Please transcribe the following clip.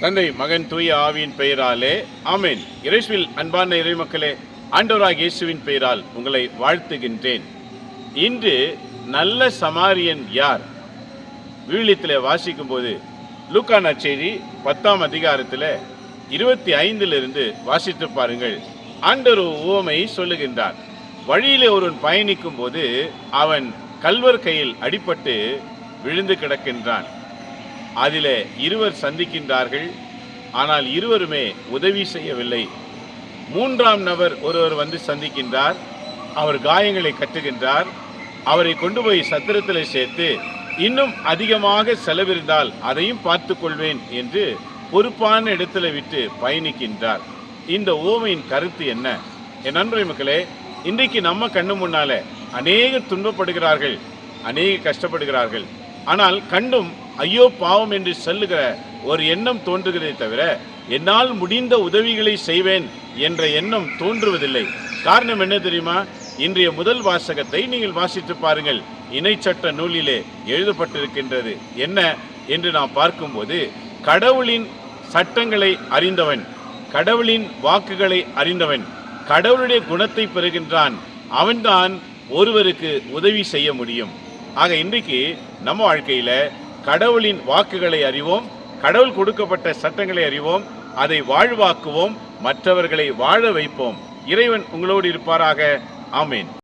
தந்தை மகன் தூய ஆவியின் பெயராலே ஆமேன். இறைசுவில் அன்பான இறைமக்களே ஆண்டவராக இயேசுவின் பெயரால் உங்களை வாழ்த்துகின்றேன். இன்று நல்ல சமாரியன் யார்? விவிலியத்தில் வாசிக்கும் போது லூக்கா நற்செய்தி பத்தாம் அதிகாரத்தில் இருபத்தி ஐந்திலிருந்து வாசித்து பாருங்கள். ஆண்டவர் ஓமை உவமை சொல்லுகின்றார். வழியிலே ஒருவன் பயணிக்கும் போது அவன் கல்வர் கையில் அடிபட்டு விழுந்து கிடக்கின்றான். அதில் இருவர் சந்திக்கின்றார்கள் ஆனால் இருவருமே உதவி செய்யவில்லை. மூன்றாம் நபர் ஒருவர் வந்து சந்திக்கின்றார் அவர் காயங்களை கட்டுகின்றார் அவரை கொண்டு போய் சத்திரத்தில் சேர்த்து இன்னும் அதிகமாக செலவிருந்தால் அதையும் பார்த்து கொள்வேன் என்று பொறுப்பான இடத்துல விட்டு பயணிக்கின்றார். இந்த ஓமையின் கருத்து என்ன? என் நண்பரை மக்களே இன்றைக்கு நம்ம கண்ணு முன்னால அநேக துன்பப்படுகிறார்கள் அநேக கஷ்டப்படுகிறார்கள். ஆனால் கண்டும் ஐயோ பாவம் என்று சொல்லுகிற ஒரு எண்ணம் தோன்றுகிறதே தவிர என்னால் முடிந்த உதவிகளை செய்வேன் என்ற எண்ணம் தோன்றுவதில்லை. காரணம் என்ன தெரியுமா? இன்றைய முதல் வாசகத்தை நீங்கள் வாசித்து பாருங்கள். இணைச்சட்ட நூலிலே எழுதப்பட்டிருக்கின்றது என்ன என்று நாம் பார்க்கும்போது கடவுளின் சட்டங்களை அறிந்தவன் கடவுளின் வாக்குகளை அறிந்தவன் கடவுளுடைய குணத்தை பெறுகின்றான் அவன்தான் ஒருவருக்கு உதவி செய்ய முடியும். ஆக இன்றைக்கு நம்ம வாழ்க்கையில கடவுளின் வாக்குகளை அறிவோம் கடவுள் கொடுக்கப்பட்ட சட்டங்களை அறிவோம் அதை வாழ்வாக்குவோம் மற்றவர்களை வாழ வைப்போம். இறைவன் உங்களோடு இருப்பாராக. ஆமேன்.